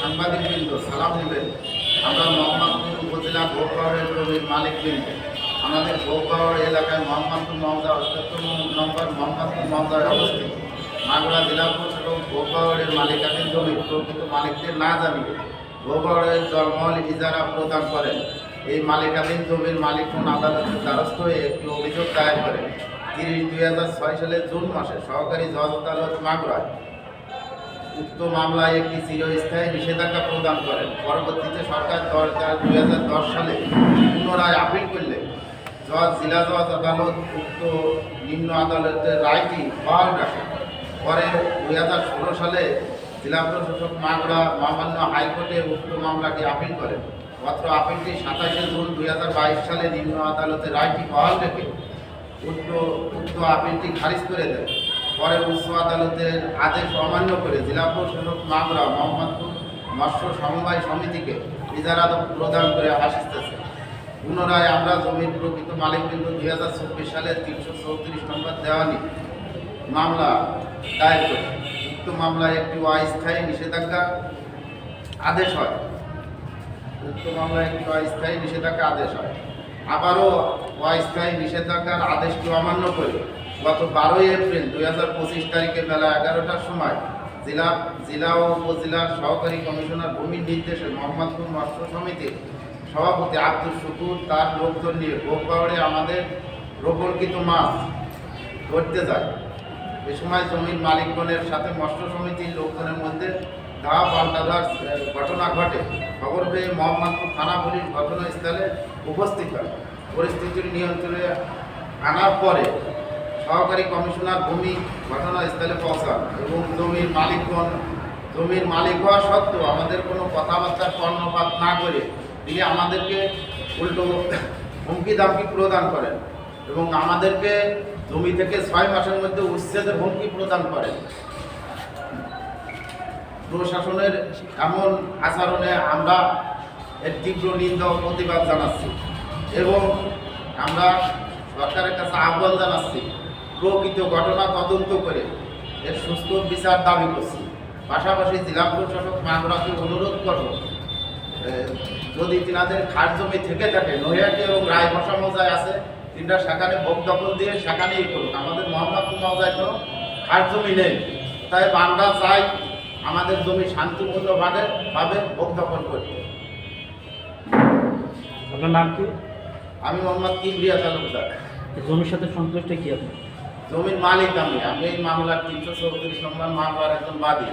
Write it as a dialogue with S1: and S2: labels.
S1: সাংবাদিকবৃন্দ, সালাম নেবেন আমরা মোহাম্মদপুর উপজেলা ভোগবাড়ের জমির মালিকবৃন্দ। আমাদের ভোগবাড় এলাকায় মোহাম্মদপুর মহদা অষ্টাত্তর নম্বর মোহাম্মদপুর মহদায় অবস্থিত। মাগুরা জেলা এবং ভোগবাড়ের মালিকাধীন জমির প্রকৃত মালিকদের না জানিয়ে ভোগবাড়ের জন্মল ইজারা প্রদান করেন। এই মালিকাধীন জমির মালিক কোন আদালতের দ্বারস্থ হয়ে একটি অভিযোগ দায়ের করেন। তিরিশ দুই হাজার ছয় সালের জুন মাসে সহকারী জজ আদালত মাগুরায় উক্ত মামলায় একটি চিরস্থায়ী নিষেধাজ্ঞা প্রদান করেন। পরবর্তীতে সরকার দশ দুই হাজার দশ সালে পুনরায় আপিল করলে জজ জেলা জজ আদালত উক্ত নিম্ন আদালতের রায়টি বহাল রাখে। পরে দুই হাজার ষোলো সালে জেলা প্রশাসক মাগড়া মহামান্য হাইকোর্টে উক্ত মামলাটি আপিল করেন। মাত্র আপিলটি সাতাশে জুন দুই হাজার বাইশ সালে নিম্ন আদালতের রায়টি বহাল রেখে উক্ত উক্ত আপিলটি খারিজ করে দেন। পরে উচ্চ আদালতের আদেশ অমান্য করে জেলা প্রশাসক মামলা মোহাম্মদপুর মৎস্য সমবায় সমিতিকে ইজারা প্রদান করে আসতেছে পুনরায় আমরা জমির প্রকৃত মালিকবৃন্দ দুই হাজার চব্বিশ সালের তিনশো চৌত্রিশ নম্বর দেওয়ানি মামলা দায়ের করি। উক্ত মামলায় একটি অস্থায়ী নিষেধাজ্ঞা আদেশ হয়। উক্ত মামলায় একটি অস্থায়ী নিষেধাজ্ঞা আদেশ হয়। আবারও অস্থায়ী নিষেধাজ্ঞার আদেশটি অমান্য করে গত বারোই এপ্রিল দুই হাজার পঁচিশ তারিখে বেলা এগারোটার সময় জেলা জেলা ও উপজেলার সহকারী কমিশনার ভূমির নির্দেশে মোহাম্মদপুর মৎস্য সমিতির সভাপতি আব্দুল শুকুর তার লোকজন নিয়ে ভোগবাড়ে আমাদের রোপণকৃত মাছ ধরতে যায়। এ সময় জমির মালিকগণের সাথে মৎস্য সমিতির লোকজনের মধ্যে ধাওয়া পাল্টাধার ঘটনা ঘটে। খবর পেয়ে মোহাম্মদপুর থানা পুলিশ ঘটনাস্থলে উপস্থিত হয়। পরিস্থিতির নিয়ন্ত্রণে আনার পরে সহকারী কমিশনার ভূমি ঘটনাস্থলে পৌঁছান এবং জমির মালিকগণ, জমির মালিক হওয়া সত্ত্বেও আমাদের কোনো কথাবার্তার কর্ণপাত না করে তিনি আমাদেরকে উল্টো হুমকি দামকি প্রদান করেন এবং আমাদেরকে জমি থেকে ছয় মাসের মধ্যে উচ্ছেদের হুমকি প্রদান করেন। প্রশাসনের এমন আচরণে আমরা এর তীব্র নিন্দা প্রতিবাদ জানাচ্ছি এবং আমরা সরকারের কাছে আহ্বান জানাচ্ছি প্রকৃত ঘটনা তদন্ত করে এর সুস্থ বিচার দাবি করছি। পাশাপাশি জেলা প্রশাসক মাগুরাকে অনুরোধ করব যদি তিনাদের খাস জমি থেকে থাকে নৈহাটি এবং রায় ভাষা মজায় আছে তিনটা সেখানে ভোগ দখল দিয়ে সেখানেই করুক আমাদের মোহাম্মদপুর মজায় কোনো খাস জমি নেই। তাই আমরা চাই আমাদের জমি শান্তিপূর্ণভাবে ভাবে ভোগ দখল করতে
S2: আপনার নাম কি?
S1: আমি মোহাম্মদ কিবরিয়া তালুকদার।
S2: জমির সাথে সন্তুষ্ট কি আপনি
S1: জমির মালিক আমি। আমি এই মামলার তিনশো চৌত্রিশ নম্বর মামলার একজন বাদী।